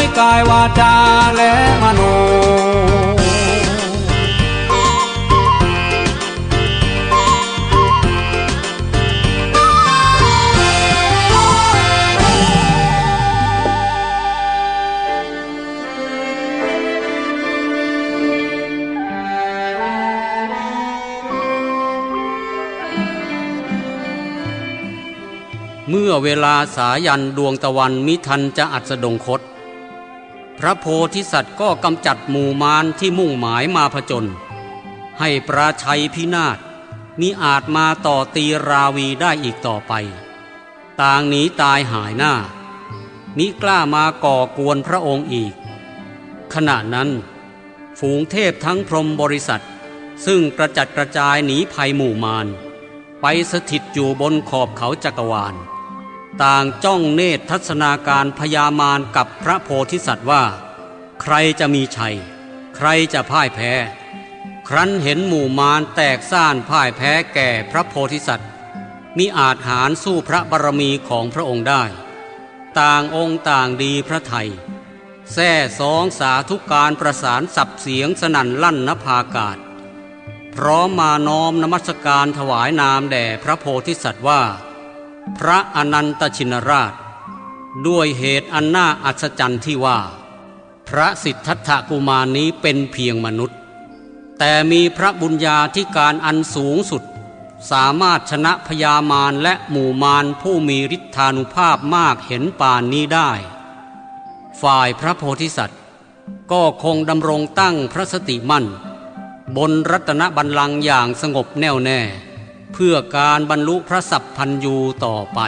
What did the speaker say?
ด้วยกายวาจาและมโน เมื่อเวลาสายันดวงตะวันมิทันจะอัดสดงคต พระโพธิสัตว์ก็กำจัดหมู่มารที่มุ่งหมายมาผจญให้ปราชัยพินาศมิอาจมาต่อตีราวีได้อีกต่อไป ต่างหนีตายหายหน้า มิกล้ามาก่อกวนพระองค์อีก ขณะนั้น ฝูงเทพทั้งพรหมบริษัท ซึ่งกระจัดกระจายหนีภัยหมู่มาร ไปสถิตอยู่บนขอบเขาจักรวาล ต่างจ้องเนตรทัศนาการพยามารกับพระโพธิสัตว์ว่า ใครจะมีชัย ใครจะพ่ายแพ้ ครั้นเห็นหมู่มารแตกซ่านพ่ายแพ้แก่พระโพธิสัตว์มิอาจหารสู้พระบารมีของพระองค์ได้ ต่างองค์ต่างดีพระไทยแท่สองสาธุการประสานสับเสียงสนั่นลั่นนภากาศ พร้อมมาน้อมนมัสการถวายนามแด่พระโพธิสัตว์ว่า พระอนันตชินราช ด้วยเหตุอันน่าอัศจรรย์ที่ว่า พระสิทธัตถกุมารนี้เป็นเพียงมนุษย์ แต่มีพระบุญญาธิการอันสูงสุด สามารถชนะพยามารและหมู่มารผู้มีฤทธานุภาพมากเห็นป่านนี้ได้ ฝ่ายพระโพธิสัตว์ ก็คงดำรงตั้งพระสติมั่น บนรัตนบัลลังก์อย่างสงบแน่วแน่ พื่อการบรรลุพระสัพพันยูต่อไป